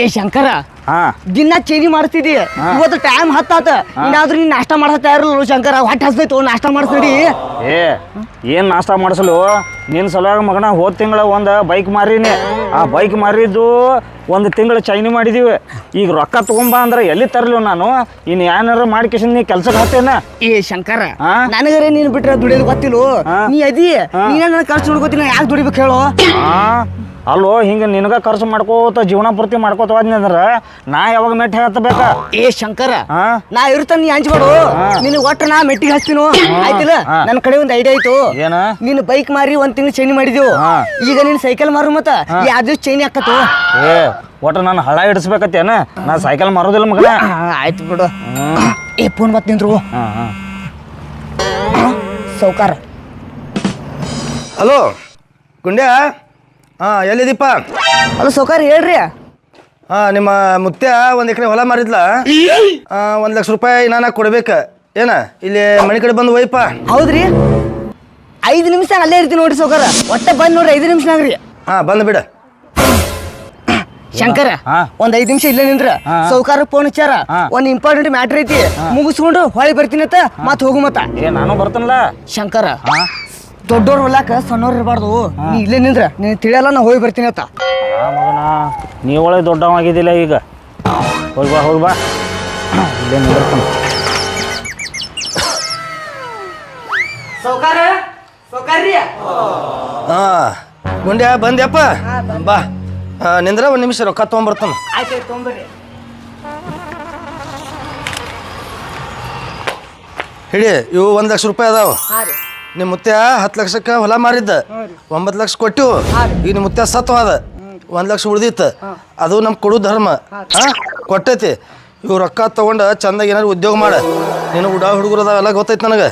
ಏ ಶಂಕರ ಹಾ. ದಿನ ಚೇಂಜ್ ಮಾಡಿಸ್ತಿದ್ದಿ ಇವತ್ತು ಟೈಮ್ ಹತ್ತಾತ. ಇನ್ನಾದ್ರೂ ನೀನ್ ನಾಷ್ಟ ಮಾಡಕ್ ತಯಾರಿಲ್ಲ ಶಂಕರ. ಹೊಟ್ಟೆ ಹಸ್ದೈತು ನಾಷ್ಟ ಮಾಡಿಸ್ಬೇಡಿ. ಏ ಏನ್ ನಾಷ್ಟ ಮಾಡಿಸಲು? ನಿನ್ನ ಸಲುವಾಗಿ ಮಗನ ಹೋದ ತಿಂಗಳ ಒಂದು ಬೈಕ್ ಮಾರಿನಿ ಆ ಬೈಕ್ ಮಾರಿದ್ದು ಒಂದು ತಿಂಗಳು ಚೈನಿ ಮಾಡಿದೀವಿ. ಈಗ ರೊಕ್ಕ ತಗೊಂಬ ಅಂದ್ರೆ ಎಲ್ಲಿ ತರಲಿ ನಾನು? ಇನ್ನು ಏನಾರ ಮಾಡ್ಕೇಶನ್ ನೀ ಕೆಲ್ಸಕ್ಕೆ ಹತ್ತೇನ ಏ ಶಂಕರ? ನನಗರೆ ನೀನ್ ಬಿಟ್ರೆ ದುಡಿಯೋದು ಗೊತ್ತಿಲ್ಲ. ನೀ ಅದಿ ನೀನ ನನ್ನ ಖರ್ಚು ನೋಡ್ಕೋತೀನಿ ಯಾಕೆ ದುಡಿಬೇಕು ಹೇಳು? ಆ? ಅಲ್ಲೋ ಹಿಂಗೆ ನಿನಗ ಖರ್ಚು ಮಾಡ್ಕೋತ ಜೀವನ ಪೂರ್ತಿ ಮಾಡ್ಕೋತ ಹೋದ್ನಂದ್ರ ನಾ ಯಾವಾಗ ಮೆಟ್ಟ ಹತ್ತಬೇಕ ಏ ಶಂಕರ ಆ? ನಾ ಇರ್ತಾನ ನೀ ಹಂಚ್ಬೇಡು ನಿನಗೆ ಒಟ್ಟು ನಾ ಮೆಟ್ಟಿಗೆ ಹಚ್ತೀನೋ. ಆಯ್ತಿಲ್ಲ? ಹಾ. ನನ್ನ ಕಡೆ ಒಂದು ಐಡಿಯಾ ಆಯ್ತು. ಏನ? ನೀನು ಬೈಕ್ ಮಾರಿ ಒಂದ್ ತಿಂಗಳು ಚೈನ್ ಮಾಡಿದೆವು. ಹಾ. ಈಗ ನೀನ್ ಸೈಕಲ್ ಮಾರು ಮತ್ತ? ಯಾವ್ದು ಚೈನ್ ಚೈನಿ ಹಾಕತ್ತು ಏ ಒಟ್ಟು ನಾನು ಹಳ ಹಿಡಿಸ್ಬೇಕತ್ತೇನ? ನಾ ಸೈಕಲ್ ಮಾರೋದಿಲ್ಲ ಮಗನ. ಆಯ್ತು ಬಿಡು. ಏ ಫೋನ್ ಬತ್ ನಿಂದ್ರು ಹಾಂ ಹಾಂ. ಸೌಕಾರ ಹಲೋ ಗುಂಡ್ಯ? ಹಾಂ ಎಲ್ಲಿದೀಪ ಅಲ್ಲ ಸೌಕಾರ ಹೇಳ್ರಿ. ಹಾಂ ನಿಮ್ಮ ಮುತ್ಯ ಒಂದು ಎಕರೆ ಹೊಲ ಮಾರಿದ್ಲ. ಒಂದು ಲಕ್ಷ ರೂಪಾಯಿ ನಾನು ಕೊಡ್ಬೇಕು. ಏನ ಇಲ್ಲಿ ಮನೆ ಕಡೆ ಬಂದು ಒಯ್ಪ ಹೌದ್ರಿ? ಐದು ನಿಮಿಷ ಅಲ್ಲೇ ಇರ್ತೀನಿ ನೋಡ್ರಿ ಸೌಕರ. ಒಟ್ಟೆ ಬಂದ್ ನೋಡ್ರಿ ಐದು ನಿಮಿಷನಾಗ್ರಿ ಹಾ ಬಂದು ಬಿಡ. ಶಂಕರ ಹಾ. ಒಂದ್ ಐದ್ ನಿಮಿಷ ಇಲ್ಲೇ ನಿಂದ್ರ. ಸೌಕಾರ ಫೋನ್ ಹಚ್ಚಾರ. ಒಂದ್ ಇಂಪಾರ್ಟೆಂಟ್ ಮ್ಯಾಟರ್ ಐತಿ. ಮುಗಿಸ್ಕೊಂಡು ಹೊಳಿ ಬರ್ತೀನಿ ಅಂತ ಮತ್ ಹೋಗು ಮತ್ತ. ಏ ನಾನು ಬರ್ತೀನಲ್ಲ? ಶಂಕರ ಹಾಂ. ದೊಡ್ಡೋರ್ ಹೊಲಾಕ ಸಣ್ಣವ್ರು ಇರಬಾರ್ದು. ನೀ ಇಲ್ಲೇ ನಿಂದ್ರ ನೀನ್ ತಿಳಿಯಲ್ಲ ನಾ ಹೋಗಿ ಬರ್ತೀನಿ ಅತ್ತ ಆ ಮಗನ ನೀವೊಳೆ ದೊಡ್ಡವಾಗಿದ್ದಿಲ್ಲ ಈಗ. ಹೋಗ್ಬಾ ಬಾ ಹೋಗಿ ಬಾ. ಇಲ್ಲೇ ನಿಂದಿರ್ತಾನೆ ಸೌಕಾರ ಹಾಂ ಗುಂಡ್ಯಾ ಬಂದ್ಯಪ್ಪ? ಬಾ. ಆ, ನಿಂದ್ರ ಒಂದು ನಿಮಿಷ ರೊಕ್ಕ ತೊಗೊಂಬರ್ತಾನ. ಆಯ್ತು ಹಿಡಿ ಇವು ಒಂದು ಲಕ್ಷ ರೂಪಾಯಿ ಅದಾವ. ಹಾ ರೀ. ನಿಮ್ಮ ಮುತ್ಯ ಹತ್ತು ಲಕ್ಷಕ್ಕೆ ಹೊಲ ಮಾರಿದ್ದ. ಒಂಬತ್ತು ಲಕ್ಷ ಕೊಟ್ಟಿವು ಈಗ ನಿಮ್ಮ ಮುತ್ಯ ಸತ್ತು ಅದ ಒಂದು ಲಕ್ಷ ಉಳ್ದಿತ್ತು. ಅದು ನಮ್ಗೆ ಕೊಡು ಧರ್ಮ. ಹಾ ಕೊಟ್ಟೈತಿ. ಇವು ರೊಕ್ಕ ತಗೊಂಡ ಚಂದಾಗ ಏನಾರು ಉದ್ಯೋಗ ಮಾಡ. ನಿನ್ನ ಉಡಾ ಹುಡುಗರು ಅದಾವೆಲ್ಲ ಗೊತ್ತೈತ್ ನನಗ.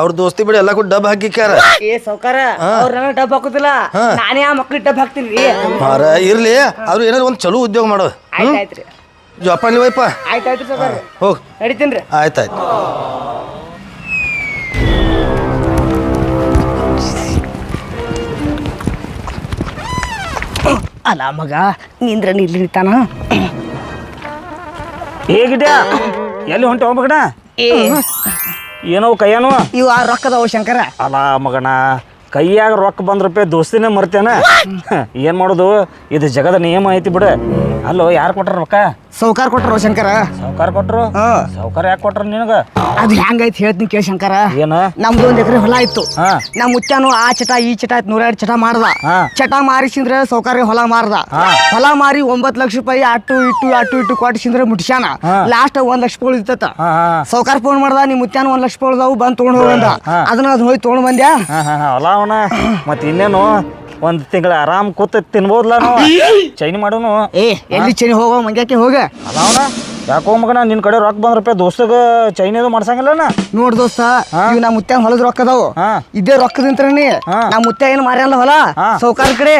ಅವ್ರ ದೋಸ್ತಿ ಬಿಡಿ ಎಲ್ಲ ಡಬ್ ಹಾಕಿಕ್ಯಾರ. ಏ ಸೌಕಾರ ಅವ್ರ ನನಗೆ ಡಬ್ ಹಾಕೋದಿಲ್ಲ. ನಾನೇ ಆ ಮಕ್ಳಿಗೆ ಡಬ್ ಹಾಕ್ತೀನಿ ಮಾರ ಇರ್ಲಿ. ಆದ್ರೂ ಏನಾರು ಒಂದು ಚಲೋ ಉದ್ಯೋಗ ಮಾಡೋ. ಜೋಪಾನಿ ವೈಪ ರೀ ಜೋಪಾನ ನೀವಯ್ಪ ಆಯ್ತು ಆಯ್ತು ಸೌಕಾರ ಹೋಗ್. ನಡಿತೀನಿ ಆಯ್ತಾಯ್ತು. ಅಲ್ಲ ಮಗ ನಿಂದ್ರ ನಿಲ್ಲಿ ಹೇಗಿದ್ಯಾ ಎಲ್ಲಿ ಹೊಂಟೆ ಹೋಗ್ಬೇಕಣ ಏ. ಏನೋ ಕೈಯನು? ಇವು ಆ ರೊಕ್ಕದವು ಶಂಕರ. ಅಲ್ಲ ಮಗಣ ಕೈಯಾಗ ರೊಕ್ಕ ಬಂದ ರೂಪಾಯಿ ದೋಸ್ತಿನೇ ಮರ್ತೇನ ಏನು ಮಾಡೋದು? ಇದು ಜಗದ ನಿಯಮ ಐತಿ ಬಿಡು. ಅಲ್ಲೋ ಯಾರು ಕೊಟ್ರ ರೊಕ್ಕ? ಸೌಕಾರ ಕೊಟ್ರು ಶಂಕರ? ಸಾವ್ಕಾರ ಕೊಟ್ರು? ಹಾ. ಸಾವ್ಕಾರ ಯಾಕೆ ಕೊಟ್ರ ನಿನಗ? ಅದು ಹೆಂಗೈತಿ ಹೇಳ್ತೀನಿ ಕೇಳಿ ಶಂಕರ. ಏನ? ನಮ್ದು ಒಂದ್ ಎಕರೆ ಹೊಲ ಇತ್ತು. ಹಾ. ನಮ್ಮ ಮುತ್ಯಾನು ಆ ಚಟ ಈ ಚಟ ಆಯ್ತು ನೂರೈದು ಚಟ ಮಾರ್ದ ಹಾ. ಚಟ ಮಾರಿಸಿಂದ್ರ ಸೌಕರ್ಯ ಹೊಲ ಮಾರ್ದ. ಹಾ. ಹೊಲ ಮಾರಿ ಒಂಬತ್ ಲಕ್ಷ ರೂಪಾಯಿ ಅಟ್ಟು ಇಟ್ಟು ಅಟ್ಟು ಇಟ್ಟು ಕೊಟ್ಟಿಸಿಂದ್ರ ಮುಟ್ಸ್ಯಾನ. ಹಾ. ಲಾಸ್ಟ್ ಒಂದ್ ಲಕ್ಷ ರೂಪಾಯಿ ಇತ್ತ ಹಾ ಹಾ. ಸೌಕಾರ ಫೋನ್ ಮಾಡ್ದ ನಿಮ್ ಮುತ್ಯಾನು ಒಂದ್ ಲಕ್ಷ ರೂಪಾಯಿ ಉಳ್ದಾವು ಬಂದ್ ತೊಗೊಂಡು ಹೋಗಂದ ಹಾ. ಅದನ್ನ ಅದ್ ಹೋಗಿ ತಗೊಂಡ್ ಬಂದ್ಯಾ? ಹೊಲ ಹಾ ಹಾ. ಅಲ್ಲ ಅವನ. ಮತ್ತೆ ಇನ್ನೇನು? ಒಂದು ತಿಂಗಳ ಆರಾಮ್ ಕೂತ ತಿನ್ಬೋದ್ಲ ನಾವು ಚೈನಿ ಮಾಡೋನು? ಏ ಎಲ್ಲಿ ಚೈನ್ ಹೋಗೋ ಮಂಗ್ಯಾಕೆ ಹೋಗ? ಅದಾವನ ಯಾಕೋ ಮಗನ ನಿನ್ನ ಕಡೆ ರೊಕ್ಕ ಬಂದ ರೂಪಾಯಿ ದೋಸ್ತಗ ಇದು ಮಾಡ್ಸಂಗಿಲ್ಲನ? ನೋಡ್ ದೋಸ್ತ ಇವ್ ನಮ್ಮ ಮುತ್ಯಾನ ಹೊಲದ ರೊಕ್ಕ ಅದಾವು. ಇದೇ ರೊಕ್ಕದಿಂತ್ರನಿ. ನಮ್ಮ ಮುತ್ಯ ಏನ್ ಮಾರಲ್ಲ ಹೊಲ. ಸೌಕಾರ ಕಡೆ.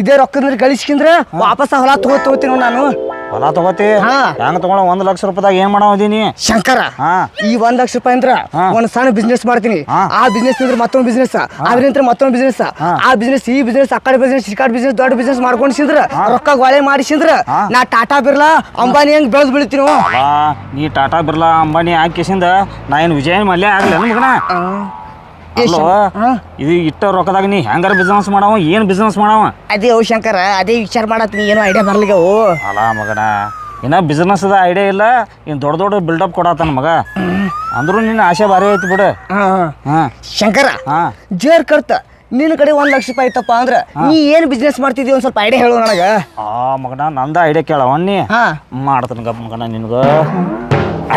ಇದೇ ರೊಕ್ಕದಿಂದ ಗಳಿಸ್ಕಿಂದ್ರ ವಾಪಸ್ ಹೊಲ ತಗೋ ತಗೋತೀನಿ ನಾನು. ಹೊಲ ತಗೋತಿ? ಹಾ. ಹೆಂಗ್ ತಗೊಳ ಒಂದ್ ಲಕ್ಷ ರೂಪಾಯಿದಾಗ ಏನ್ ಮಾಡೋದೀನಿ ಶಂಕರ ಹಾ. ಈ ಒಂದ್ ಲಕ್ಷ ರೂಪಾಯಿ ಅಂದ್ರ. ಒಂದ್ ಸಣ್ಣ ಬಿಸ್ನೆಸ್ ಮಾಡ್ತೀನಿ. ಹಾ. ಆ ಬಿಸ್ನೆಸ್ ಅಂದ್ರೆ ಮತ್ತೊಂದ್ ಬಿಸ್ನೆಸ್ ನಂತರ ಮತ್ತೊಂದ್ ಬಿಸ್ನೆಸ್ ಆ ಬಿಸ್ನೆಸ್ ಈ ಬಿಸ್ನೆಸ್ ಆ ಕಡೆ ಬಿಸ್ನೆಸ್ ಈ ಕಡೆ ಬಿಸ್ನೆಸ್ ದೊಡ್ಡ ಬಿಸ್ನೆಸ್ ಮಾಡ್ಕೊಂಡ್ಸಿದ್ರ ರೊಕ್ಕ ಗೋಳೆ ಮಾಡಿಸಿದ್ರ ನಾ ಟಾಟಾ ಬಿರ್ಲಾ ಅಂಬಾನಿ ಹೆಂಗ್ ಬೆಳೆದ್ ಬಿಡ್ತೀನಿ ಅಲ್ಲ ನೀ ಟಾಟಾ ಬಿರ್ಲಾ ಅಂಬಾನಿ ಹಾಕಿಸಿಂದ ನಾ ಏನ್ ವಿಜಯ್ ಮಲ್ಯ ಆಗ್ಲಿ ಮಗನ? ಅಲ್ಲೋ ಇದು ಇಟ್ಟ ರೊಕ್ಕದಾಗ ನೀ ಹೆಂಗಾರ ಬಿಸ್ನೆಸ್ ಮಾಡವ ಏನು ಬಿಸ್ನೆಸ್ ಮಾಡವ? ಅದೇ ಓ ಶಂಕರ ಅದೇ ವಿಚಾರ ಮಾಡತ್ತೀನಿ ಏನೋ ಐಡಿಯಾ ಬರ್ಲಿಗವು ಅಲ್ಲ ಮಗನ ಇನ್ನ ಬಿಸ್ನೆಸ್ ಅದ ಐಡಿಯಾ ಇಲ್ಲ ಇನ್ ದೊಡ್ಡ ದೊಡ್ಡ ಬಿಲ್ಡಪ್ ಕೊಡತ್ತಾನ ಮಗ. ಅಂದ್ರೂ ನಿನ್ನ ಆಸೆ ಭಾರಿ ಐತಿ ಬಿಡು. ಹಾಂ ಶಂಕರ ಹಾಂ. ಜೇರ್ ಕರ್ತ ನಿನ್ನ ಕಡೆ ಒಂದ್ ಲಕ್ಷ ರೂಪಾಯಿ ಇತ್ತಪ್ಪ ಅಂದ್ರ ನೀ ಏನ್ ಬಿಸ್ನೆಸ್ ಮಾಡ್ತಿದ್ದಿ ಒಂದ್ ಸ್ವಲ್ಪ ಐಡಿಯಾ ಹೇಳು ನನಗ. ಆ ಮಗನ ನಂದ ಐಡಿಯಾ ಕೇಳವ ನೀ. ಹಾ. ಮಾಡ್ತಾನ ಗಪ್ ಮಗನ ನಿನ್ಗ.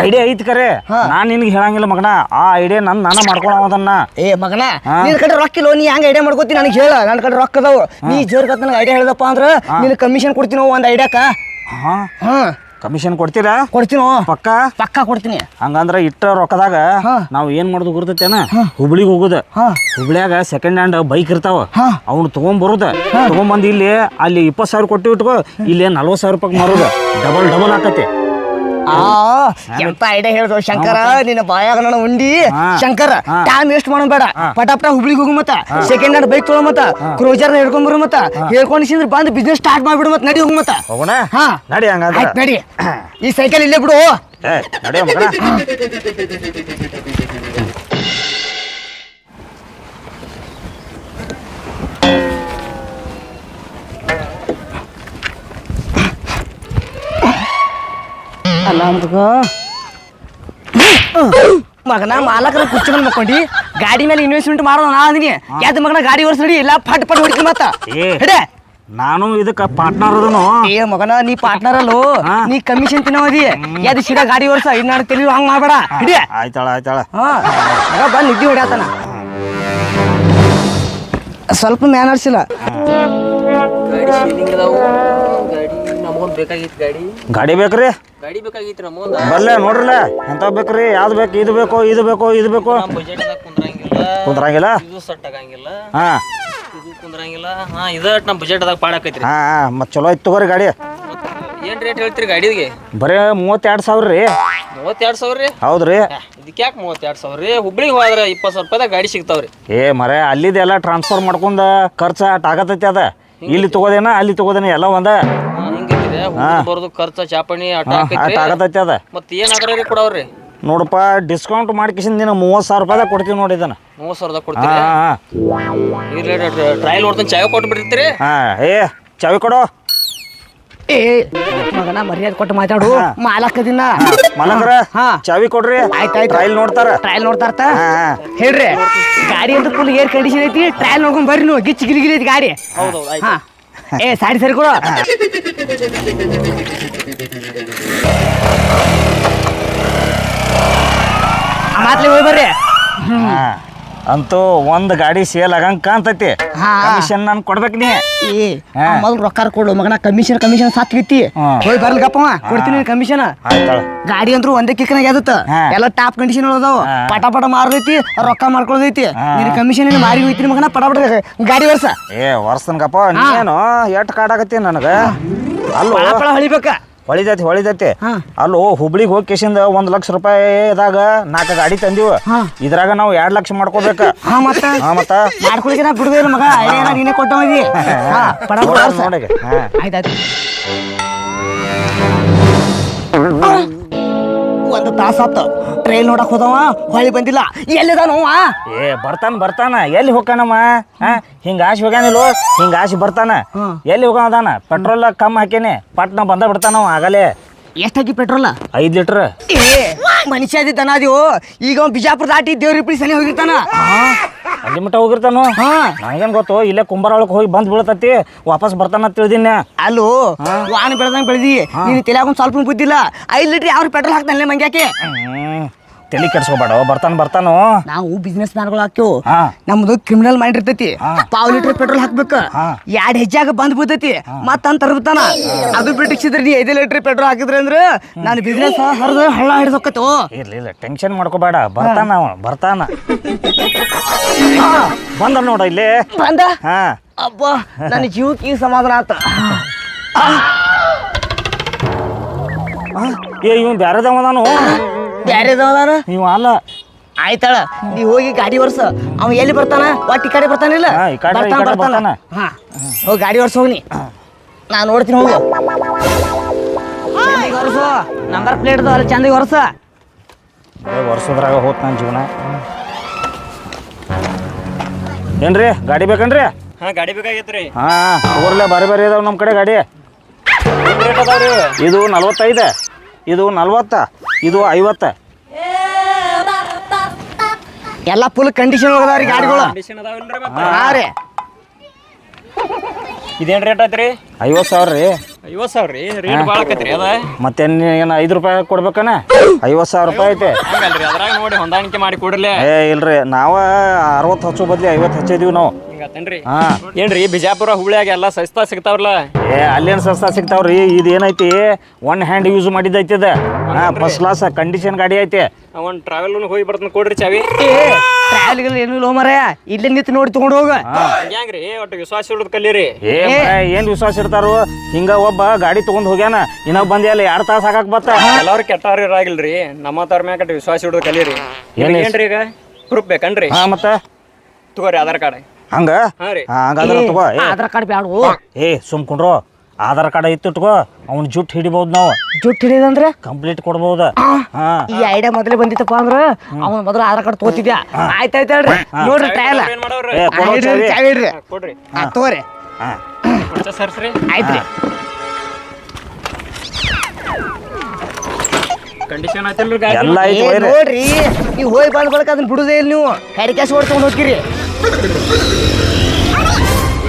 ಐಡಿಯಾ ಐತಿ ಕರೆ. ನಾನ್ ನಿನ್ಗೆ ಹೇಳಂಗಿಲ್ಲ ಮಗನ. ಆ ಐಡಿಯಾ ನನ್ ನಾನ ಮಾಡ್ಕೊಳದನ್ನ ಏ ಮಗನ. ನಿನ್ ಕಡೆ ರೊಕ್ಕ ಇಲ್ಲೋ ನೀ ಹೆಂಗ್ ಐಡಿಯಾ ಮಾಡ್ಕೋತಿ? ನನಗೆ ಹೇಳ ನನ್ನ ಕಡೆ ರೊಕ್ಕ ಅದಾವ. ನೀ ಜೋರ್ ಕತ್ ನನಗೆ ಐಡಿಯಾ ಹೇಳ್ದಪ್ಪ ಅಂದ್ರ ನಿನ್ ಕಮಿಷನ್ ಕೊಡ್ತೀನೋ ಒಂದ್ ಐಡಿಯಾಕ ಹಾ. ಹಾ. ಕಮಿಷನ್ ಕೊಡ್ತೀರಾ? ಕೊಡ್ತೀನೋ? ಪಕ್ಕ? ಪಕ್ಕ ಕೊಡ್ತೀನಿ. ಹಂಗಂದ್ರ ಇಟ್ಟ ರೊಕ್ಕದಾಗ ನಾವು ಏನ್ ಮಾಡೋದು ಗುರ್ತೈತೇನ? ಹುಬ್ಳಿಗೆ ಹೋಗುದ. ಹುಬ್ಳಿಯಾಗ ಸೆಕೆಂಡ್ ಹ್ಯಾಂಡ್ ಬೈಕ್ ಇರ್ತಾವ. ಅವ್ನು ತಗೊಂಡ್ಬರುದ ತಗೊಂಬಂದ್ ಇಲ್ಲಿ ಅಲ್ಲಿ ಇಪ್ಪತ್ತು ಸಾವಿರ ಕೊಟ್ಟು ಇಟ್ಕೋ ಇಲ್ಲಿ ನಲ್ವತ್ತು ಸಾವಿರ ರೂಪಾಯಿ ಮಾರೋದು. ಡಬಲ್ ಡಬಲ್ ಆಕತಿ ಎಂತ ಐಡಿಯಾ ಹೇಳ್ದು ಶಂಕರ? ನಿನ್ನ ಬಾಯಾಗ ನಾನು ಉಂಡಿ. ಶಂಕರ. ಟೈಮ್ ವೇಸ್ಟ್ ಮಾಡೋಣ ಬೇಡ. ಪಟ ಪಟ ಹುಬ್ಳಿಗೆ ಹೋಗು ಮತ್ತ. ಸೆಕೆಂಡ್ ಹ್ಯಾಂಡ್ ಬೈಕ್ ತೊಗೊಳ ಮತ್ತ. ಕ್ರೋಜರ್ ಹಿಡ್ಕೊಂಡ್ ಬರು ಮತ್ತ. ಹೇಳ್ಕೊಂಡು ಸಿಂದ್ರ ಬಂದು ಬಿಸ್ನೆಸ್ ಸ್ಟಾರ್ಟ್ ಮಾಡ್ಬಿಡು ಮತ್ತ ನಡಿ ಹೋಗು ಮತ್ತ. ಹೋಗೋಣ? ಹಾ. ನಡಿ ಹಂಗ ನಡಿ. ಈ ಸೈಕಲ್ ಇಲ್ಲೇ ಬಿಡು. ಏ ನಡಿಯ ಮಗನ ಮಾಲಕರ ಕುರ್ಚಿ ಮೇಲೆ ಮಕ್ಕೊಂಡಿ. ಗಾಡಿ ಮೇಲೆ ಇನ್ವೆಸ್ಟ್ಮೆಂಟ್ ಮಾಡೋಣ ನಾ ಅಂದಿನಿ. ಯಾವ್ದು ಮಗನ ಗಾಡಿ ಓಡಿಸ್ ಎಲ್ಲ ಇಲ್ಲ ಪಟ್ ಪಟ್ ಹೊಡಿತೀನಿ ಮತ್ತ. ಏ. ಹಿಡೆ ನಾನು ಇದಕ್ಕೆ ಪಾರ್ಟ್ನರ್ ಅದನು. ಏ ಮಗನ ನೀ ಪಾರ್ಟ್ನರ್ ಅಲ್ಲೋ. ಹಾ. ನೀ ಕಮಿಷನ್ ತಿನ್ನೋದಿ ಯಾವ್ದು ಸಿಡ ಗಾಡಿ ಓಡಿಸ ಇನ್ನ ನಾನು ತಿಳಿ ಹಂಗ್ ಮಾಡ್ಬೇಡ. ಹಿಡಿ ಆಯ್ತಾಳ ಆಯ್ತಾಳ. ಹಾ. ಮಗ ಬಂದ್ ನಿದ್ದೆ ಹೊಡ್ಯಾತನ. ಸ್ವಲ್ಪ ಮ್ಯಾನರ್ಸ್ ಇಲ್ಲ ಬೇಕಾಗಿತ್ತು ಗಾಡಿ? ಗಾಡಿ ಬೇಕ್ರಿ? ಗಾಡಿ ಬೇಕಾಗಿತ್ತು ನಮಗೊಂದು ಬಲ್ಲೆ ನೋಡ್ರಲ್ಲ ಎಂತ ಬೇಕ್ರಿ? ಯಾವ್ದು ಬೇಕು ಇದು ಬೇಕು ಇದು ಬೇಕು ಇದು ಬೇಕು? ನಮ್ಮ ಬಜೆಟ್ದಾಗ ಕುಂದ್ರಂಗಿಲ್ಲ. ಕುಂದ್ರಂಗಿಲ್ಲ? ಇದು ಸೆಟ್ ಆಗಂಗಿಲ್ಲ. ಹಾ. ಇದು ಕುಂದ್ರಂಗಿಲ್ಲ. ಹಾ ಇದು ನಮ್ಮ ಬಜೆಟ್ದಾಗ ಪಾಡಾಕೈತ್ರಿ ಹಾ ಹಾ ಮತ್ತೆ ಚಲೋ ಇತ್ತು ತಗೋರಿ ಗಾಡಿ. ಏನ್ ರೇಟ್ ಹೇಳ್ತೀರಿ ಗಾಡಿಗೆ? ಬರೀ ಮೂವತ್ತೆರಡು ಸಾವಿರ ರೀ. ಮೂವತ್ತೆರಡು ಸಾವಿರ ರೀ? ಹೌದ್ರಿ. ಇದಕ್ಕೆ ಯಾಕೆ ಮೂವತ್ತೆರಡು ಸಾವಿರ ರೀ? ಹುಬ್ಳಿಗೆ ಹೋದ್ರೆ ಇಪ್ಪತ್ತು ಸಾವಿರ ರೂಪಾಯಿದಾಗ ಗಾಡಿ ಸಿಗ್ತಾವ್ರಿ. ಏ ಮರೆ ಅಲ್ಲಿದೆಲ್ಲ ಟ್ರಾನ್ಸ್ಫರ್ ಮಾಡ್ಕೊಂಡ ಖರ್ಚು ಆಟ ಆಗತೈತಿ ಅದ. ಇಲ್ಲಿ ತಗೋದೇನ ಅಲ್ಲಿ ತಗೋದೇನ ಎಲ್ಲ ಒಂದ. ಬರೋದು ಖರ್ಚು ಚಾಪಣಿ ಆಟ ಆಗತೈತಿ ಅದ. ಮತ್ತೆ ಏನು ಕೊಡವ್ರಿ? ನೋಡಪ್ಪ ಡಿಸ್ಕೌಂಟ್ ಮಾಡ್ಕಿಸಿಂದ ದಿನ ಮೂವತ್ತು ಸಾವಿರ ರೂಪಾಯಿದಾಗ ಕೊಡ್ತೀವಿ ನೋಡಿ ಇದನ್ನ. ಮೂವತ್ತು ಸಾವಿರದಾಗ ಕೊಡ್ತೀರಿ? ಹಾ ಟ್ರಯಲ್ ಹೊಡ್ತೀನಿ ಚಾವಿ ಕೊಟ್ಟು ಹಾ ಏ ಚಾವಿ ಕೊಡು. ಏ ಮಗನ ಮರ್ಯಾದೆ ಕೊಟ್ಟು ಮಾತಾಡು. ಮಾಲಕದಿನ ಮಲಂಗ್ರ ಹಾ. ಚಾವಿ ಕೊಡ್ರಿ. ಆಯ್ತ್ ಆಯ್ತ್. ಟ್ರಯಲ್ ನೋಡ್ತಾರ. ಟ್ರಯಲ್ ನೋಡ್ತಾರ. ಹೇಳ್ರಿ. ಗಾಡಿ ಅಂತ ಫುಲ್ ಏರ್ ಕಂಡೀಷನ್ ಐತಿ. ಟ್ರಯಲ್ ನೋಡ್ಕೊಂಡ್ ಬರ್ರಿ ನೀವು. ಗಿಚ್ಚಿ ಗಿಲಿ ಗಿಲಿ ಐತಿ ಗಾಡಿ. ಹೌದೌದು ಆಯ್ತು. ಹಾ. ಏ ಸಾರಿ ಸರಿ ಕೊಡು. ಮಾತ್ಲಿ ಹೋಗಿ ಬರ್ರಿ. ಹಾ. ಅಂತೂ ಒಂದ್ ಗಾಡಿ ಸೇಲ್ ಆಗಂಗ್ ಕಾಣ್ತೈತಿ. ಹಾ. ಕಮಿಷನ್ ನಾನು ಕೊಡ್ಬೇಕು ನೀ. ಏ ಹಾ. ಮೊದಲು ರೊಕ್ಕ ಕೊಡು ಮಗನ ಕಮಿಷನ್ ಕಮಿಷನ್ ಸಾತ್ ಬಿತ್ತಿ ಹಾ. ಹೋಗಿ ಬರ್ಲಿಗಪ್ಪ ಕೊಡ್ತೀನಿ ಕಮಿಷನ್ ಆಯ್ತಾಳ ಗಾಡಿ ಅಂದ್ರೂ ಒಂದೇ ಕಿಕ್ಕನಾಗ ಎದತ್ತ. ಹಾ. ಎಲ್ಲ ಟಾಪ್ ಕಂಡೀಷನ್ ಅದಾವ. ಹಾ. ಪಟ ಪಟ ಮಾರೈತಿ ರೊಕ್ಕ ಮಾಡ್ಕೊಳ್ದೈತಿ. ಹಾ. ನಿನ್ ಕಮಿಷನ್ ಮಾರಿ ಹೋಯ್ತೀನಿ ಮಗನ ಪಟ ಪಟ ಗಾಡಿ ವರ್ಷ ಏ ವರ್ಸನ್ಗಪ್ಪ ನೀನು ಎಟ್ ಕಾಡಾಕತ್ತಿ ನನಗೆ? ಅಲ್ಲೋ. ಹೊಳಿಬೇಕ. ಹೊಳಿದೈತಿ ಹೊಳಿತೈತಿ. ಹಾ. ಅಲ್ಲೋ ಹುಬ್ಳಿಗೆ ಹೋಗಿ ಕೇಸಿಂದ ಒಂದ್ ಲಕ್ಷ ರೂಪಾಯಿದಾಗ ನಾಲ್ಕು ಗಾಡಿ ತಂದಿವ. ಇದ್ರಾಗ ನಾವು ಎರಡ್ ಲಕ್ಷ ಮಾಡ್ಕೋಬೇಕ. ಹಾ ಮತ್ತ? ಹಾ ಮತ್ತ? ಮಾಡ್ಕೊಳಿಕೆ ನಾ ಮಗ. ನೀನೇ ಕೊಟ್ಟ ಹೋಗಿ. ಆಯ್ತಾಯ್ತು ಒಂದು ತಾಸಾತ ಟ್ರೈಲ್ ಟ್ರೈನ್ ನೋಡಕ್ ಹೋದವ ಹೊಳಿ ಬಂದಿಲ್ಲ. ಎಲ್ಲಿದಾನವ ನೋವ ಏ ಬರ್ತಾನ ಬರ್ತಾನ. ಎಲ್ಲಿ ಹೋಗ್ತಾನಮ್ಮ ಹಾ ಹಿಂಗ ಆಶಿ ಹೋಗ್ಯಾನಿಲ್ಲೋ? ಹಿಂಗ ಆಶಿ ಬರ್ತಾನ. ಎಲ್ಲಿ ಹೋಗೋದಾನ ಪೆಟ್ರೋಲ್ ಕಮ್ಮಿ ಹಾಕೇನೆ. ಪಟ್ನ ಬಂದ ಬಿಡ್ತಾನ ಅವ ಆಗಲೇ. ಎಷ್ಟಾಗಿ ಪೆಟ್ರೋಲ್? ಐದ್ ಲೀಟ್ರ್. ಏ ಮನುಷ್ಯ ಅದಿ ದನ ಅದೀವು ಈಗ ಅವ್ನ್ ಬಿಜಾಪುರ ದಾಟಿ ದೇವ್ರಿ ಸನಿ ಹೋಗಿರ್ತಾನ. ಅಲ್ಲಿ ಮಟ್ಟ ಹೋಗಿರ್ತಾನು? ಹಾ. ನಂಗೇನ್ ಗೊತ್ತು ಇಲ್ಲೇ ಕುಂಬಾರ ಒಳಗೆ ಹೋಗಿ ಬಂದ್ ಬೀಳ್ತತಿ ವಾಪಸ್ ಬರ್ತಾನ ಅಂತ ತಿಳಿದಿನ. ಅಲ್ಲೋ ವಾಹನ ಬೆಳೆದಂಗ್ ಬೆಳೆದಿ ನೀನು ತಲೆಯಾಗ ಒಂದ್ ಸ್ವಲ್ಪ ಬುದ್ಧಿಲ್ಲ ಐದು ಲೀಟರ್ ಯಾವ ಪೆಟ್ರೋಲ್ ಹಾಕ್ತಾನೆ ಮಂಗ್ಯಾಕೆ ತಲೆ ಕೆಡ್ಸ್ಕೊಬೇಡ ಬರ್ತಾನ ಬರ್ತಾನು. ನಾವು ಬಿಸ್ನೆಸ್ ಮ್ಯಾನ್ಗಳು ಹಾಕ್ಯವು. ನಮ್ದು ಕ್ರಿಮಿನಲ್ ಮೈಂಡ್ ಇರ್ತೈತಿ. ಪಾವ್ ಲೀಟರ್ ಪೆಟ್ರೋಲ್ ಹಾಕ್ಬೇಕು. ಎರಡ್ ಹೆಜ್ಜಾಗ ಬಂದ್ ಬಿದ್ದೈತಿ ಮತ್ತ ಅಂತ ಅದು ಬಿಟ್ಟಿಸಿದ್ರೆ ನೀ ಐದು ಲೀಟರ್ ಪೆಟ್ರೋಲ್ ಹಾಕಿದ್ರೆ ಅಂದ್ರೆ ನಾನು ಬಿಸ್ನೆಸ್ ಹರಿದು ಹಳ್ಳ ಹಿಡಿದೋಕತ್ತು. ಇಲ್ಲ ಇಲ್ಲ ಟೆನ್ಷನ್ ಮಾಡ್ಕೋಬೇಡ. ಬರ್ತಾನ ಬರ್ತಾನ. ಬಂದ ನೋಡ ಇಲ್ಲಿ. ಬಂದ? ಹಾ. ಅಬ್ಬ ನನ್ನ ಜೀವಕ್ಕೆ ಈ ಸಮಾಧಾನ ಆತ. ಏ ಇವ್ ಬ್ಯಾರೆದವದಾನು ಬ್ಯಾರೆದವದಾರ ಇವ ಅಲ್ಲ. ಆಯ್ತಾಳ ನೀ ಹೋಗಿ ಗಾಡಿ ವರ್ಸ ಅವ ಎಲ್ಲಿ ಬರ್ತಾನ? ಒಟ್ಟಿ ಕಡೆ ಬರ್ತಾನಿಲ್ಲ ಇಲ್ಲ? ಈ ಕಡೆ- ಈ ಕಡೆ ಬರ್ತಾನ. ಹಾ. ಹೋಗಿ ಗಾಡಿ ವರ್ಸ ಹೋಗ್ನಿ ನಾ. ನೋಡ್ತೀನಿ ಹೋಗು. ಚಂದಿಗೆ ನಂಬರ್ ಪ್ಲೇಟ್ ಅಲ್ಲಿ ಚಂದಿಗೆ ಹೊರಸ ಏ ವರ್ಷದ್ರಾಗ ಹೋತ್ ನನ್ನ ಜೀವನ. ಏನ್ರಿ ಗಾಡಿ ಬೇಕನ್ರಿ? ಹಾ ಗಾಡಿ ಬೇಕಾಗಿತ್ರಿ ಹಾ ಊರ್ಲೆ ಬಾರಿ ಬಾರಿ ಇದಾವೆ ನಮ್ಮ ಕಡೆ ಗಾಡಿ. ಇದು ನಲ್ವತ್ತೈದು ಇದು ನಲ್ವತ್ತ ಇದು ಐವತ್ತ. ಎಲ್ಲ ಫುಲ್ ಕಂಡೀಷನ್ ಗಾಡಿಗಳು. ಕಂಡೀಷನ್ ಅದಾವಲ್ರಿ ಮತ್ತೆ. ಹಾ ರೀ. ಇದೇನ್ ರೇಟ್ ಐತ್ರಿ? ಐವತ್ತು ಸಾವಿರ ರೀ. ಐವತ್ತು ಸಾವಿರ ರೀ? ರೇಟ್ ಭಾಳ ಆಕತ್ರಿ ಅದ. ಮತ್ತೆ ಏನು ಐದು ರೂಪಾಯಿ ಕೊಡ್ಬೇಕನ? ಐವತ್ತು ಸಾವಿರ ರೂಪಾಯಿ ಐತೆ. ಹಂಗಲ್ರಿ ಅದ್ರಾಗ ನೋಡಿ ಹೊಂದಾಣಿಕೆ ಮಾಡಿ ಕೊಡ್ರಲೆ. ಏ ಇಲ್ರಿ ನಾವ ಅರವತ್ತು ಹಚ್ಚೋ ಬದ್ಲಿ ಐವತ್ತು ಹಚ್ಚಿದೀವಿ ನಾವು. ಹಿಂಗ ಹಿಂಗತ್ತೇನ್ರಿ ಹಾ. ಏನ್ರಿ ಬಿಜಾಪುರ ಹುಬ್ಳ್ಯಾಗ ಎಲ್ಲ ಸಸ್ತಾ ಸಿಗ್ತಾವ್ರಲ್ಲ? ಏ ಅಲ್ಲೇನು ಸಸ್ತಾ ಸಿಗ್ತಾವ್ರಿ? ಇದು ಏನೈತಿ? ಒನ್ ಹ್ಯಾಂಡ್ ಯೂಸ್ ಮಾಡಿದ್ದೈತಿ ಇದು. ಹಾ ಫಸ್ಟ್ ಕ್ಲಾಸ್ ಕಂಡೀಷನ್ ಗಾಡಿ ಐತಿ. ಒಂದು ಟ್ರಾವೆಲ್ ಹೋಗಿ ಬರ್ತಾನೆ ಕೊಡ್ರಿ ಚಾವಿ. ಟ್ರಯಲ್ಗಳು ಏನು ಇಲ್ಲ ಮರ ಇಲ್ಲೇ ನಿಂತು ನೋಡಿ ತಗೊಂಡು ಹೋಗ. ಹೆಂಗ್ರಿ ಒಟ್ಟು ವಿಶ್ವಾಸ ಇಡೋದ್ ಕಲೀರಿ? ಏ ಮರೆ, ಏನ್ ವಿಶ್ವಾಸ ಇರ್ತಾರೋ ಹಿಂಗ ಒಬ್ಬ ಗಾಡಿ ತಗೊಂಡ್ ಹೋಗ್ಯಾನ ಇನ್ನೊಬ್ಬ ಬಂದಿ ಅಲ್ಲಿ ಎರಡ್ ತಾಸು ಹಾಕಕ್ ಬತ್ತ? ಎಲ್ಲಾರು ಕೆಟ್ಟವ್ರ ಇರಾಗಿಲ್ರಿ ನಮ್ಮ ತವ್ರ ಮ್ಯಾಗ ಕಟ್ಟಿ ವಿಶ್ವಾಸ ಇಡೋದು ಕಲೀರಿ. ಏನ್ ಏನ್ರಿ ಈಗ? ಪ್ರೂಫ್ ಬೇಕನ್ರಿ? ಹಾ ಮತ್ತ? ತಗೋರಿ ಆಧಾರ್ ಕಾರ್ಡ್. ಹಂಗ? ಹಾ ರೀ. ಹಾ, ಹಂಗಾದ್ರ ತಗೋ ಏ, ಆಧಾರ್ ಕಾರ್ಡ್ ಬ್ಯಾಡ ಏ ಸುಮ್ ಕುಂಡ್ರು. ಆಧಾರ್ ಕಾರ್ಡ್ ಇತ್ತುಟ್ಕೋ ಅವ್ನ ಜುಟ್ ಹಿಡಿಬಹುದು ನಾವು. ಜುಟ್ ಹಿಡಿದಂದ್ರೆ? ಕಂಪ್ಲೀಟ್ ಕೊಡ್ಬಹುದು ಹಾ. ಈ ಐಡಿಯಾ ಮೊದಲೇ ಬಂದಿತ್ತಪ್ಪ ಅಂದ್ರ ಅವನ ಮೊದಲು ಆಧಾರ್ ಕಾರ್ಡ್ ತಗೋತಿದ್ಯಾ? ಆಯ್ತಾಯ್ತು ಹೇಳ್ರಿ. ನೋಡ್ರಿ ಟ್ರಯಲ್ ಏನ್ ಮಾಡವ್ರಿ ಏ ಕೊಡೋ ಚಾವಿ. ಚಾವಿ ಹಾ, ಕೊಡ್ರಿ. ತಗೋರಿ. ಹಾ. ಕುರ್ಚ ಸರ್ಸ್ರಿ. ಆಯ್ತ್ರಿ. ಕಂಡೀಷನ್ ಆಯ್ತಿಲ್ರಿ ಗಾಡಿ? ಎಲ್ಲ ಏ, ಐತಿ ಒಯ್ರಿ. ನೋಡ್ರಿ ನೀವು ಹೋಗಿ ಬಂದ ಬಳಕ ಅದನ್ನ ಬಿಡುದೇ ಇಲ್ಲ ನೀವು. ಹೆರಿಕಾಸ್ ಓಡ್ಸ್ಕೊಂಡು ಹೋಗ್ತೀರಿ.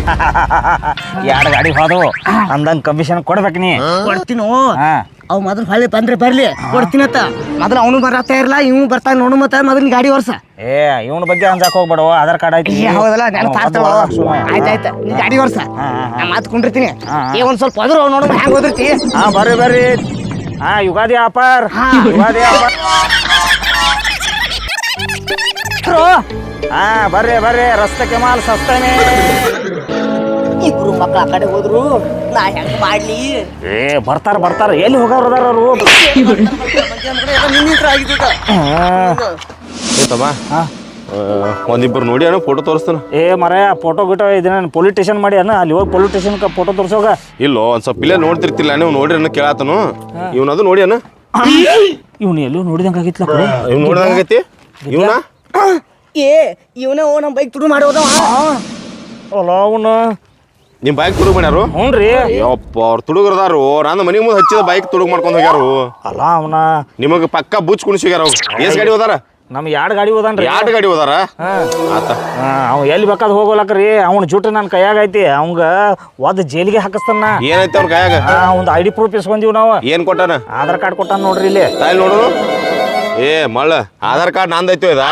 ಎರಡು ಗಾಡಿ ಹೋದವು. ಅಂದಂಗ ಕಮಿಷನ್ ಕೊಡ್ಬೇಕು ನೀ. ಕೊಡ್ತೀನೋ? ಹಾ. ಅವ್ ಮೊದಲು ಹೊಳ್ಳಿ ಬಂದ್ರೆ ಬರ್ಲಿ. ಕೊಡ್ತೀನತ್ತ ಮೊದಲು ಅವನು ಬರತ್ತಾ ಇರಲ್ಲ ಇವ್ ಬರ್ತಾನ ನೋಡು ಮತ್ತ ಮೊದಲು ಗಾಡಿ ವರ್ಷ ಏ ಇವನ ಬಗ್ಗೆ ಅಂಜಾಕ್ ಹೋಗ್ಬೇಡ ಆಧಾರ್ ಕಾರ್ಡ್ ಆಯ್ತು ಹೌದಲ್ಲ ನಾನು. ಆಯ್ತಾಯ್ತು ನೀ ಗಾಡಿ ವರ್ಷ. ನಾ ಮಾತು ಕುಂಡಿರ್ತೀನಿ. ಏ ಒಂದ್ ಸ್ವಲ್ಪ ಹೋದ್ರು ನೋಡು ಹ್ಯಾಂಗ ಹೋದಿರ್ತಿ? ಹಾ ಬರ್ರಿ ಬರ್ರಿ. ಹಾ ಯುಗಾದಿ ಆಫರ್. ಯುಗಾದಿ ಆಫರ್. ಹಾ ಬರ್ರಿ ಬರ್ರಿ. ರಸ್ತೆ ಕೆಮಾಲ್ ಸಸ್ತನೆ. ಇಬ್ರು ಮಕ್ಳು ಆ ಕಡೆ ಹೋದ್ರು. ನಾ ಹೆಂಗ್ ಮಾಡ್ಲಿ? ಏ ಬರ್ತಾರ ಬರ್ತಾರ. ಎಲ್ಲಿ ಹೋಗೋರು ಅದಾರ ಅವರು? ಆಯ್ತಮ್ಮ ಹಾ. ಒಂದಿಬ್ಬರು ನೋಡಿ ಅಣ್ಣ ಫೋಟೋ ತೋರಿಸ್ತಾನ. ಏ ಮರ ಫೋಟೋ ಗಿಟೋ ಇದನ್ನ ಪೊಲೀಸ್ ಸ್ಟೇಷನ್ ಮಾಡಿ ಅನ್ನ ಅಲ್ಲಿ ಹೋಗಿ ಪೊಲೀಸ್ ಸ್ಟೇಷನ್ ಫೋಟೋ ತೋರಿಸೋಗ. ಇಲ್ಲೋ ಒಂದ್ ಸ್ವಲ್ಪ ಇಲ್ಲೇ ನೋಡ್ತಿರ್ತಿಲ್ಲ ನೀವು ನೋಡ್ರಿ ಅನ್ನ ಕೇಳಾತನು. ಇವನದು ನೋಡಿ ಅಣ್ಣ. ಇವ್ನು ಎಲ್ಲೂ ನೋಡಿದಂಗ ಆಗಿತ್ಲ ಇವ್ ನೋಡ್ದಂಗೈತಿ ಇವನ ಏ ಇವನೇ ಓ ನಮ್ಮ ಬೈಕ್ ತುಡು ಮಾಡೋದ ಅಲ್ಲ ಅವನು. ನಿಮ್ ಬೈಕ್ ತುಡುಗ್ ಮಾಡ್ಯಾರು? ಹ್ಞೂ ರೀ ಯಪ್ಪ ಅವ್ರು ತುಡುಗರದಾರು ನಂದು ಮನೆ ಮುಂದೆ ಹಚ್ಚಿದ ಬೈಕ್ ತುಡುಗ್ ಮಾಡ್ಕೊಂಡು ಹೋಗ್ಯಾರು. ಅಲ್ಲ ಅವನ. ನಿಮಗೆ ಪಕ್ಕ ಬುಚ್ ಕುಣಿಸಿಗ್ಯಾರ ಅವ್ರು. ಎಸ್ ಗಾಡಿ ಹೋದಾರ? ನಮ್ ಎರಡು ಗಾಡಿ ಹೋದನ್ರಿ? ಎರಡು ಗಾಡಿ ಹೋದಾರ? ಆತ. ಅವ್ ಎಲ್ಲಿ ಬೇಕಾದ್ ಹೋಗೋಲಕ್ರಿ. ಅವ್ನ ಜುಟ್ಟು ನನ್ನ ಕೈಯಾಗ ಐತಿ. ಅವಂಗ ಒದ್ ಜೈಲಿಗೆ ಹಾಕಿಸ್ತಾನ. ಏನೈತೆ ಅವ್ರ ಕೈಯಾಗ? ಒಂದು ಐ ಡಿ ಪ್ರೂಫ್ ಇಸ್ಕೊಂದೀವಿ ನಾವು. ಏನ್ ಕೊಟ್ಟಾನ? ಆಧಾರ್ ಕಾರ್ಡ್ ಕೊಟ್ಟಾನ ನೋಡ್ರಿ ಇಲ್ಲಿ. ತಾಯಿ ನೋಡು. ಏ ಮಳ್ಳ ಆಧಾರ್ ಕಾರ್ಡ್ ನಂದೈತೋ ಇದ?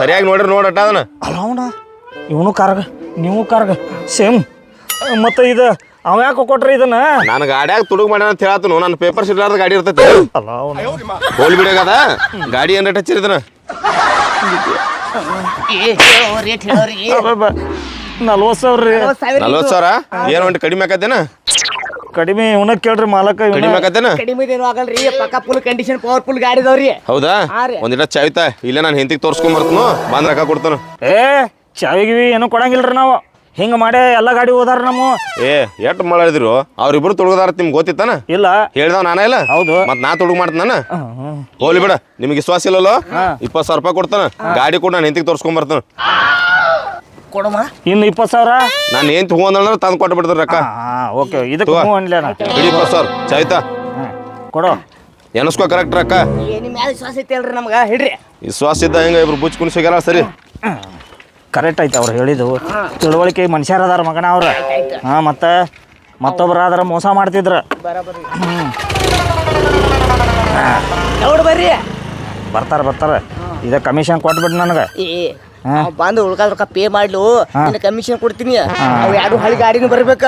ಸರಿಯಾಗಿ ನೋಡ್ರಿ ನೋಡಟ್ಟ ಅದನ್ನ. ಅಲ್ಲ ಅವನ. ಇವನು ಕಾರ್ಗ ನೀವು ಕಾರ್ಗ. ಸೇಮ್. ಮತ್ತೆ ಇದು ಅವ ಯಾಕೆ ಕೊಟ್ರಿ ಇದನ್ನ? ನಾನು ಗಾಡ್ಯಾಗ ತುಡುಗ್ ಮಾಡ್ಯಾನ ಅಂತ ಹೇಳತ್ತನು ನನ್ನ ಪೇಪರ್ ಸಿಡ್ಲಾರ್ದ ಗಾಡಿ ಇರ್ತೈತಿ. ಅಲ್ಲ ಅವನು ಹೋಲ್ ಬಿಡಗದ ಗಾಡಿ ಏನ್ ರೇಟ್ ಹಚ್ಚಿರಿ ಹೇಳೋರಿ ನಲ್ವತ್ತು ಸಾವಿರ ರೀ. ನಲ್ವತ್ತು ಸಾವಿರ ಏನ್ ಹೊಂಟಿ ಕಡಿಮೆ ಆಕತ್ತೇನ? ಕಡಿಮೆ ಇವನ ಕೇಳ್ರಿ ಮಾಲಕ ಕಡಿಮೆ ಆಕತ್ತೇನ? ಕಡಿಮೆ ಏನು ಆಗಲ್ರಿ. ಪಕ್ಕ ಫುಲ್ ಕಂಡೀಷನ್ ಪವರ್ಫುಲ್ ಗಾಡಿ ಇದಾವ್ರಿ ಹೌದಾ. ಒಂದಿಟ ಚಾಯ್ತಾ ಇಲ್ಲೇ ನಾನು ಹೆಂತಿಗೆ ತೋರ್ಸ್ಕೊಂಡ್ ಬರ್ತನು. ಬಂದ್ ರೊಕ್ಕ ಕೊಡ್ತಾನ. ಏ ಚಾವಿಗಿವಿ ಏನು ಕೊಡಂಗಿಲ್ರಿ ನಾವು. ಹಿಂಗ ಮಾಡೇ ಎಲ್ಲ ಗಾಡಿ ಹೋದಾರ ನಮ್ಮ. ಏ ಎಟ್ ಮಾಡಿದ್ರು ಅವ್ರಿಬ್ರು ತುಳಗದಾರ ನಿಮ್ಗೆ ಗೊತ್ತಿತ್ತಾನ? ಇಲ್ಲ. ಹೇಳ್ದವ ನಾನ ಇಲ್ಲ? ಹೌದು. ಮತ್ ನಾ ತುಡುಗ್ ಮಾಡ್ತಾನ ಹೋಲಿ ಬಿಡ ನಿಮ್ಗೆ ವಿಶ್ವಾಸ ಇಲ್ಲಲ್ಲ? ಇಪ್ಪತ್ತು ಸಾವಿರ ರೂಪಾಯಿ ಕೊಡ್ತಾನ. ಗಾಡಿ ಕೂಡ ನಾನು ಹೆಂತಿಗೆ ತೋರ್ಸ್ಕೊಂಡ್ ಬರ್ತಾನ. ಕೊಡಮ್ಮ ಇನ್ನು ಇಪ್ಪತ್ತು ಸಾವಿರ? ನಾನು ಏನ್ ಅಂದ್ರೆ ತಂದು ಕೊಟ್ಟು ಬಿಡ್ತಾರ ರೊಕ್ಕ ಓಕೆ. ಇದಕ್ಕೆ. ಹ್ಞೂ ಅನ್ಲೇನ ಇಡೀ ಇಪ್ಪತ್ತು ಸಾವಿರ. ಚಾಯ್ತಾ ಕೊಡು. ಎನಸ್ಕೋ ಕರೆಕ್ಟ್ ರೊಕ್ಕ ನಿಮ್ಮ ಮ್ಯಾಲ ವಿಶ್ವಾಸ ಐತಿ ಅಲ್ರಿ ನಮ್ಗ? ಹಿಡ್ರಿ. ವಿಶ್ವಾಸ ಇದ್ದ ಹೆಂಗ ಇಬ್ರು ಬುಚ್ ಕುಣಿಸೋಗ್ಯಾರ ಸರಿ. ಕರೆಕ್ಟ್ ಐತೆ ಅವ್ರು ಹೇಳಿದ್ದು. ತಿಳುವಳಿಕೆ ಮನುಷ್ಯರ ಅದಾರ ಮಗನ ಅವ್ರ. ಹಾಂ ಮತ್ತೆ ಮತ್ತೊಬ್ರು ಆದ್ರ ಮೋಸ ಮಾಡ್ತಿದ್ರು. ಬರ್ತಾರೆ ಬರ್ರಿ. ಬರ್ತಾರ ಬರ್ತಾರ. ಇದ ಕಮಿಷನ್ ಕೊಟ್ಬಿಟ್ಟು ನನಗೆ. ಬಂದು ಉಳ್ಕಾದ ರೊಕ್ಕ ಪೇ ಮಾಡ್ಲು ನಿನ್ನ ಕಮಿಷನ್ ಕೊಡ್ತೀನಿ. ಅವ್ ಎರಡು ಹಳಿ ಗಾಡಿನೂ ಬರ್ಬೇಕ.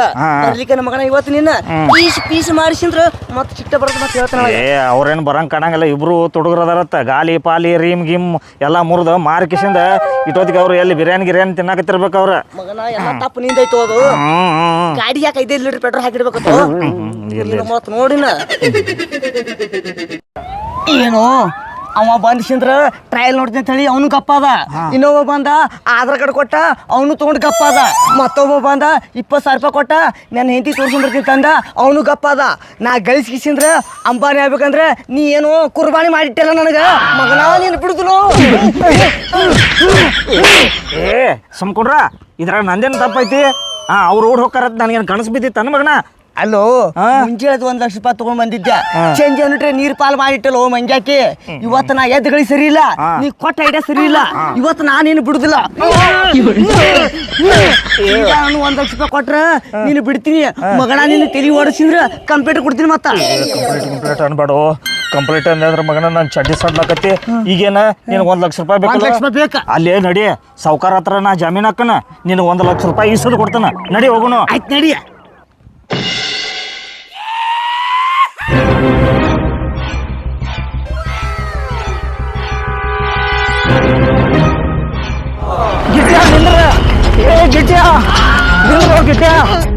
ನಮ್ಮ ಮಗನ ಇವತ್ತು ನಿನ್ನ. ಪೀಸ್ ಪೀಸ್ ಮಾಡಿಸಿದ್ರ ಮತ್ತೆ ಚಿಟ್ಟ ಬರ್ತ ಮತ್ತೆ ಹೇಳ್ತಾನೆ ಏ ಅವ್ರೇನು ಬರಂಗ್ ಕಾಣಂಗಿಲ್ಲ. ಇಬ್ರು ತೊಡಗ್ರದಾರತ್ತ. ಗಾಲಿ ಪಾಲಿ ರೀಮ್ ಗಿಮ್ ಎಲ್ಲಾ ಮುರಿದ ಮಾರ್ಕಿಸಿಂದ ಇಟ್ಟೋತಿಗೆ ಅವ್ರು ಎಲ್ಲಿ ಬಿರಿಯಾನಿ ಗಿರಿಯಾನಿ ತಿನ್ನಾಕತ್ತಿರ್ಬೇಕು ಅವ್ರ. ಮಗನ ಎಲ್ಲ ತಪ್ಪು ನಿಂದೈತು ಅದು. ಗಾಡಿ ಯಾಕೆ ಐದೈದು ಲೀಟರ್ ಪೆಟ್ರೋಲ್ ಹಾಕಿಡ್ಬೇಕು ಮತ್ತೆ ಮತ್ ನೋಡಿನ ಏನು ಅವ ಬಂದ್ಸಿಂದ್ರ ಟ್ರಯಲ್ ನೋಡ್ತೀನಿ ಅಂತ ಹೇಳಿ ಅವನು ಗಪ್ಪ ಅದ. ಇನ್ನೊಬ್ಬ ಬಂದ ಆಧಾರ್ ಕಾರ್ಡ್ ಕೊಟ್ಟ ಅವನು ತೊಗೊಂಡು ಅದ. ಮತ್ತೊಬ್ಬ ಬಂದ ಇಪ್ಪತ್ತು ಸಾವಿರ ರೂಪಾಯಿ ಕೊಟ್ಟ ನನ್ನ ಹೆಂಡತಿ ತೋರ್ಸ್ಕೊಂಡ್ಬರ್ತೀನಿ ತಂದ ಅವನು ಗಪ್ಪ ಅದ. ನಾ ಗಳಿಸ್ಕಿಸಿಂದ್ರ ಅಂಬಾನಿ ಆಗ್ಬೇಕಂದ್ರೆ ನೀ ಏನು ಕುರ್ಬಾನಿ ಮಾಡಿಟ್ಟಲ್ಲ ನನಗ? ಮಗನ ನೀನು ಬಿಡುದು ಏ ಸುಮ್ಕೊಂಡ್ರ ಇದ್ರಾಗ ನಂದೇನು ತಪ್ಪೈತಿ ಹಾ ಅವ್ರು ಓಡ್ ಹೋಗ್ತಾರ ನನಗೇನು ಕನಸು ಬಿದ್ದಿತ್ತು ನನ್ನ ಮಗನ? ಅಲ್ಲೋ ಮುಂಚೆ ಮುಂಜಾನೆ ಒಂದ್ ಲಕ್ಷ ರೂಪಾಯಿ ತಗೊಂಡ್ ಬಂದಿದ್ದೆ ಚೇಂಜ್ ಅನ್ಬಿಟ್ರೆ ನೀರ್ ಪಾಲ್ ಮಾಡಿಟ್ಟಲ್ಲ ಓ ಮಂಗ್ಯಾಕಿ ಇವತ್ತು ನಾ ಎದ್ಗಳಿ ಸರಿ ಇಲ್ಲ. ನೀ ಕೊಟ್ಟ ಐಡಿಯಾ ಸರಿ ಇಲ್ಲ. ಇವತ್ತು ನಾನೇನು ಬಿಡುದಿಲ್ಲ. ನಾನು ಒಂದ್ ಲಕ್ಷ ರೂಪಾಯಿ ಕೊಟ್ರ ನೀನು ಬಿಡ್ತೀನಿ. ಮಗನ ನೀನು ತಲೆ ಓಡಿಸಿದ್ರ ಕಂಪ್ಲೇಟ್ ಕೊಡ್ತೀನಿ ಮತ್ತ. Complete complete ಅನ್ಬೇಡು. ಕಂಪ್ಲೀಟ್ ಅಂದ್ರೆ ಮಗನ ನಾನು ಚಡ್ಡಿ ಸಡ್ಲಾಕತ್ತಿ ಈಗೇನ ನಿನಗೆ ಒಂದ್ ಲಕ್ಷ ರೂಪಾಯಿ ಬೇಕಾ? ಅಲ್ಲೇ ನಡಿ. ಸಾವ್ಕಾರ ಹತ್ರ ನಾ ಜಾಮೀನ್ ಹಾಕನ. ನೀನ್ ಒಂದ್ ಲಕ್ಷ ರೂಪಾಯಿ ಈಸದು ಕೊಡ್ತಾನ. ನಡಿ ಹೋಗೋಣ ಆಯ್ತು ನಡಿ. ಗಿಟ್ಟ್ಯಾ ನಿಂದ್ರ ಏ ಗಿಟ್ಟ್ಯಾ ನಿಂದ್ರ ಗಿಟ್ಟ್ಯಾ